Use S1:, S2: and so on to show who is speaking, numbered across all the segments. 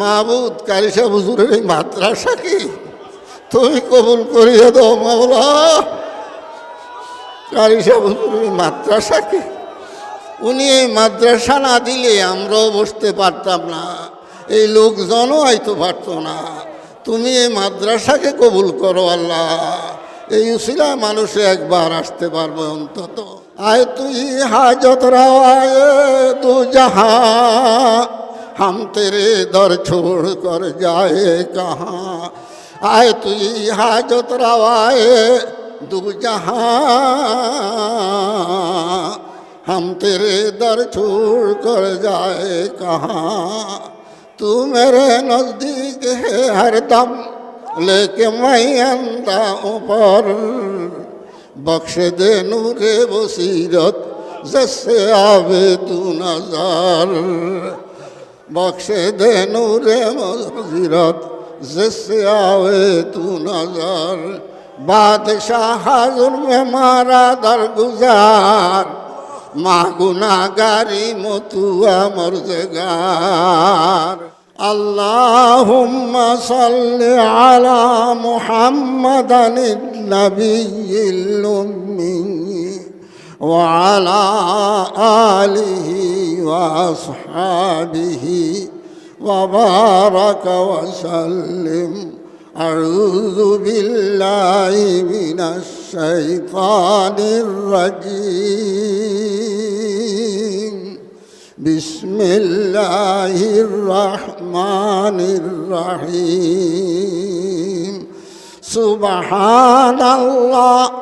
S1: মাহবুদ কারিসা হুজুরের এই মাদ্রাসাকে তুমি কবুল করিয়ে দাও মাওলা। কারিসা হুজুরের এই মাদ্রাসাকে উনি এই মাদ্রাসা না দিলে আমরাও বসতে পারতাম না। এই লোকজনও হয়তো পারত না। তুমি এই মাদ্রাসাকে কবুল করো আল্লাহ। এই উসিলায় মানুষে একবার আসতে পারবে অন্তত। আয় তুই হাজত রায় তু যাহা हम तेरे दर छोड़ कर जाए कहाँ? आए तुझी हाजत रवाए दू जहाँ। हम तेरे दर छोड़ कर जाए कहाँ? तू मेरे नज़दीक है हर हरदम लेके मैं अंधा ऊपर। बख्श दे नूरे बसीरत जैसे आवे तू नज़र। बख्शे दे नूरे मजीरत जिससे आवे तू नजर बादशाह हाजुर में मारा दरगुजार माँ गुनागारी मोतुआ मर्जगार اللهم صل على محمد النبي الأمي وعلى آله وأصحابه وبارك وسلم. أعوذ بالله من الشيطان الرجيم. بسم الله الرحمن الرحيم. سبحان الله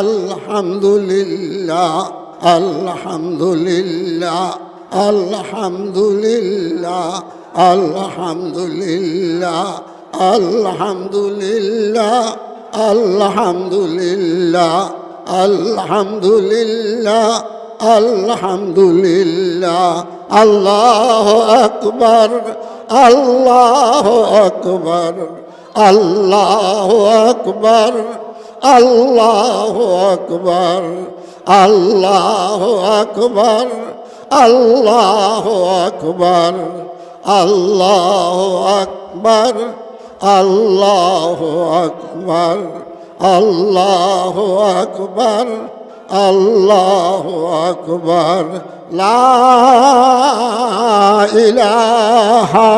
S1: আলহামদুলিল্লাহ আলহামদুলিল্লাহ আলহামদুলিল্লাহ আলহামদুলিল্লাহ আলহামদুলিল্লাহ আলহামদুলিল্লাহ আলহামদুলিল্লাহ আলহামদুলিল্লাহ আল্লাহ আকবর আল্লাহ আকবর আল্লাহ আকবর আল্লাহ আকবর আল্লাহ আকবর আল্লাহ আকবর আল্লাহ আকবর আল্লাহ আকবর আল্লাহ আকবর আল্লাহ আকবর। ইলাহা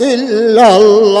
S1: ইল্লাল্লাহ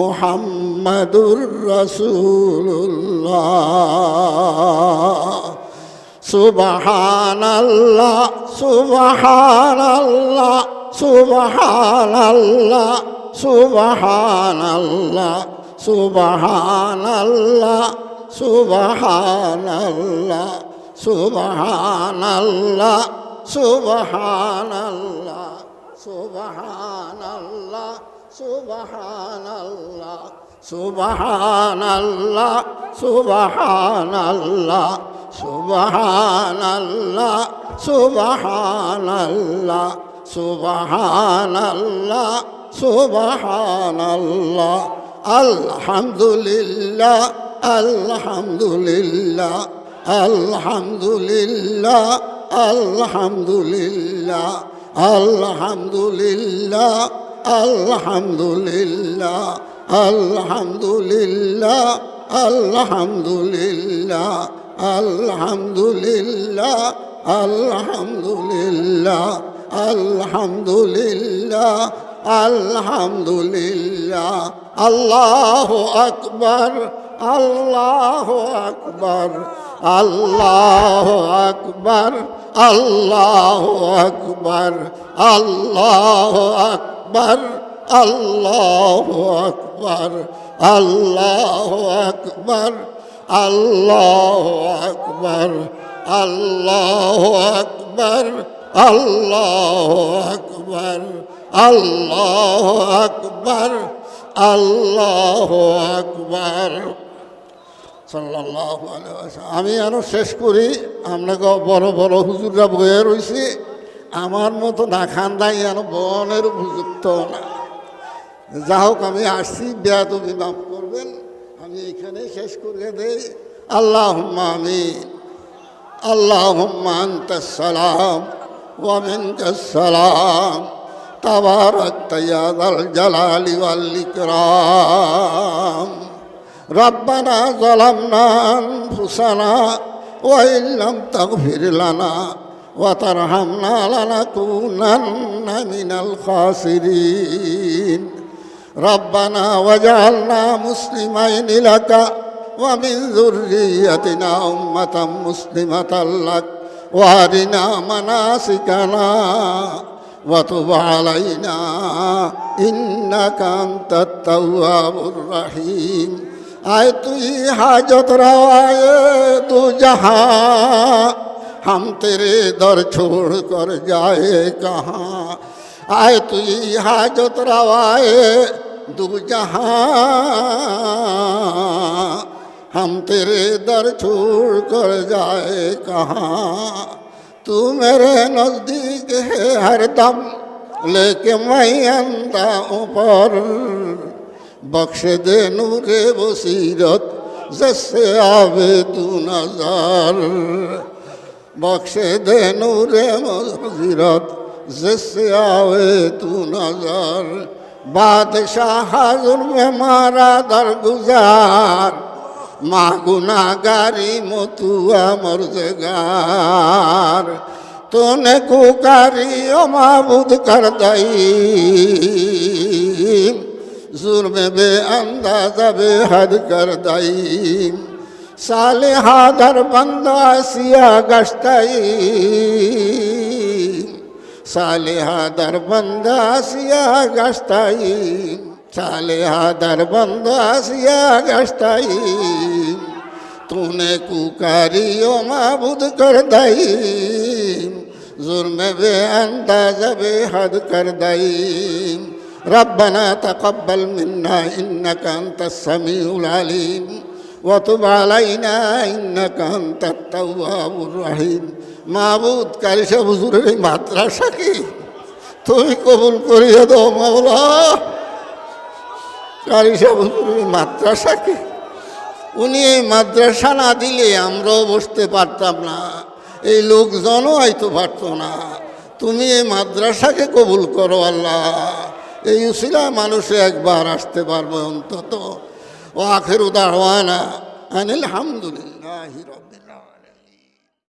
S1: মোহাম্মদুর রসুল্লাহ সুবহানাল্লাহ সুবহানাল্লাহ সুবহানাল্লাহ সুবহানাল্লাহ সুবহানাল্লাহ সুবহানাল্লাহ সুবহানাল্লাহ সুবহানাল্লাহ সুবহানাল্লাহ। সুবাহান আল্লাহ সুবাহান আল্লাহ সুবাহান আল্লাহ সুবাহান আল্লাহ সুবাহান আল্লাহ সুবাহান আল্লাহ সুবাহান আলহামদুলিল্লাহ আলহামদুলিল্লাহ আলহামদুলিল্লাহ আলহামদুলিল্লাহ আলহামদুলিল্লাহ। আলহামদুলিল্লাহ আলহামদুলিল্লাহ আলহামদুলিল্লাহ আলহামদুলিল্লাহ আলহামদুলিল্লাহ আলহামদুলিল্লাহ আলহামদুলিল্লাহ, আল্লাহ আকবর আল্লাহ আকবর আল্লাহ আকবর আল্লাহ আকবর আল্লাহ আকবর। আল্লাহ আকবর আল্লাহ আকবর আল্লাহ আকবর আল্লাহ আকবর আল্লাহ আকবর আল্লাহ আকবর আল্লাহ আকবর। সাল্লাল্লাহু আলাইহি ওয়াসাল্লাম। আমি আরও শেষ করি। আপনাকে বড় বড় হুজুররা বয়ে রয়েছে আমার মতো না খান দাই আরো বনের উপযুক্ত না যা হোক আমি আসছি বেয়াদবি মাফ করবেন আমি এখানে শেষ করে দেই আল্লাহ আমিন اللهم أنت السلام ومنك السلام تباركت يا ذا الجلال والإكرام ربنا ظلمنا أنفسنا وإن لم تغفر لنا وترحمنا لنكونن من الخاسرين. ربنا وجعلنا مسلمين لك ومن ذريتنا أمة مسلمة لك. وأرنا مناسكنا وتب علينا إنك أنت التواب الرحيم. تو ہی حاجت روائے تو हम तेरे दर छोड़ कर जाए कहाँ? आए तु हाजत रवाए दू जहाँ। हम तेरे दर छोड़ कर जाए कहाँ? तू मेरे नज़दीक है हरदम लेके मैं अंदा ऊपर। बख्श दे नूरे बसीरत, जैसे आवे तू नज़र। बख्शे दे नूरे मजीरत जिससे आवे तू नजर बादशाह हाजुर में मारा दरगुजार माँ गुनागारी मोतुआ मर्जगार तूने कुकारी ओ माबूद कर दई जुर्म बे अंदाजा बेहद कर दई सालिहा घर बंदा सिया गश्तई। सालिहा दर बंदा सिया गश्तई। सालिहा दर बंदा सिया गश्तई। तूने कुकारी ओ मबूद कर दई। जुर्म बे अंदाज बे हद कर दई। रबना तकबल मिन्ना, इन्नक अंत समीउल अलीम। وتب علينا إنك أنت التواب الرحيم মাবুদ কারিসা হুজুরের এই মাদ্রাসা কি তুমি কবুল করিয়ে দাও মাওলা কারিসা হুজুরের এই মাদ্রাসা কি উনি এই মাদ্রাসা না দিলে আমরাও বসতে পারতাম না এই লোকজনও হয়তো পারতো না তুমি এই মাদ্রাসাকে কবুল করো আল্লাহ এই উসিলায় মানুষে একবার আসতে পারবে অন্তত وآخر دعوانا أن الحمد لله رب